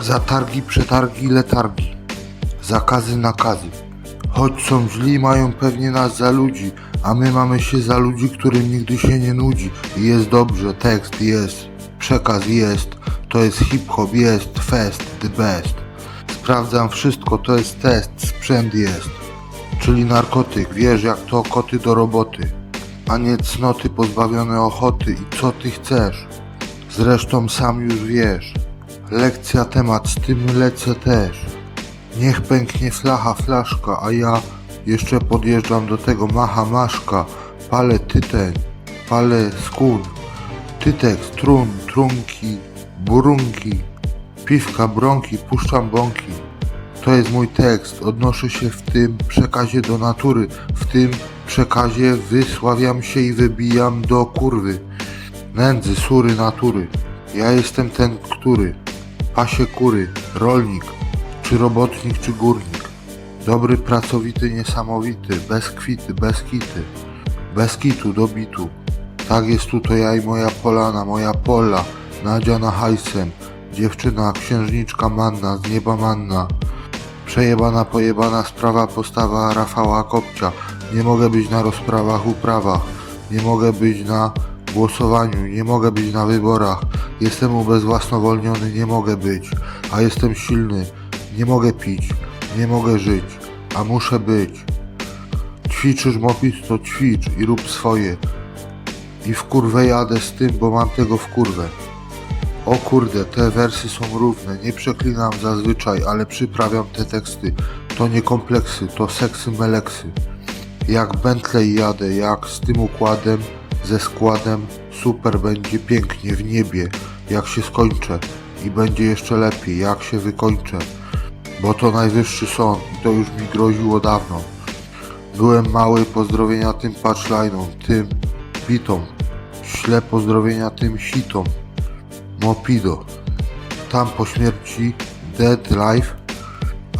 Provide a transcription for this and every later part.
Zatargi, przetargi, letargi. Zakazy, nakazy. Choć są źli, mają pewnie nas za ludzi, a my mamy się za ludzi, którym nigdy się nie nudzi. Jest dobrze, tekst jest, przekaz jest, to jest hip-hop, jest, fest, the best. Sprawdzam wszystko, to jest test, sprzęt jest. Czyli narkotyk, wiesz jak to koty do roboty. A nie cnoty pozbawione ochoty i co ty chcesz. Zresztą sam już wiesz. Lekcja temat, z tym lecę też. Niech pęknie flacha, flaszka, a ja jeszcze podjeżdżam do tego macha, maszka. Palę tyteń, palę skun. Tytek, strun, trunki, burunki. Piwka, bronki, puszczam bąki. To jest mój tekst, odnoszę się w tym przekazie do natury. W tym przekazie wysławiam się i wybijam do kurwy. Nędzy, sury natury. Ja jestem ten, który pasie kury, rolnik, czy robotnik, czy górnik. Dobry, pracowity, niesamowity, bez kwity, bez kity, bez kitu, do bitu. Tak jest tu to ja i moja polana, moja pola, nadziana hajsem, dziewczyna, księżniczka manna, z nieba manna. Przejebana, pojebana sprawa, postawa Rafała Kopcia. Nie mogę być na rozprawach, uprawach. Nie mogę być na głosowaniu, nie mogę być na wyborach. Jestem ubezwłasnowolniony, nie mogę być. A jestem silny, nie mogę pić, nie mogę żyć, a muszę być. Ćwiczysz mopis, to ćwicz i rób swoje. I w kurwę jadę z tym, bo mam tego w kurwę. O kurde, te wersy są równe, nie przeklinam zazwyczaj, ale przyprawiam te teksty. To nie kompleksy, to seksy meleksy. Jak Bentley jadę, jak z tym układem, ze składem, super będzie pięknie w niebie, jak się skończę. I będzie jeszcze lepiej, jak się wykończę. Bo to najwyższy sąd i to już mi groziło dawno. Byłem mały, pozdrowienia tym punchline'om, tym bitom. Śle pozdrowienia tym sitom. Mopido. Tam po śmierci Dead Life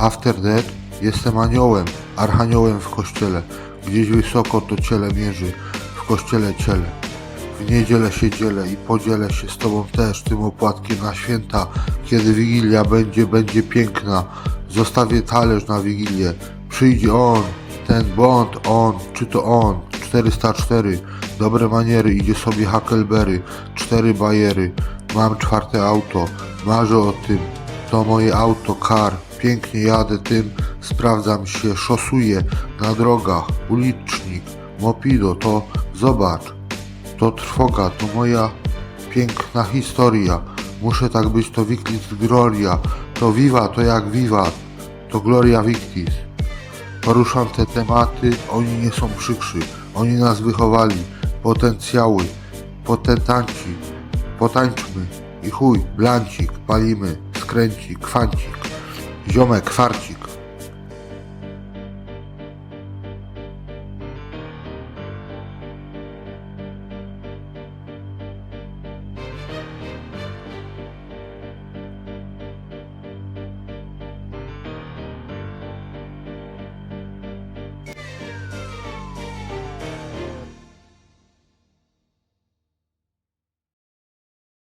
After Death jestem aniołem, archaniołem w kościele. Gdzieś wysoko to ciele mierzy, kościele ciele. W niedzielę się dzielę i podzielę się z tobą też tym opłatkiem na święta. Kiedy Wigilia będzie, będzie piękna. Zostawię talerz na Wigilię. Przyjdzie on, ten bond, on, czy to on. 404, dobre maniery, idzie sobie Huckleberry, cztery bajery, mam czwarte auto, marzę o tym, to moje auto, kar, pięknie jadę tym, sprawdzam się, szosuję na drogach, ulicznik, mopido, to zobacz, to trwoga, to moja piękna historia, muszę tak być, to Victis Gloria, to Viva, to jak Viva, to Gloria Victis. Poruszam te tematy, oni nie są przykrzy. Oni nas wychowali. Potencjały, potentanci. Potańczmy. I chuj, blancik, palimy, skręcik, kwancik. Ziomek, kwarcik.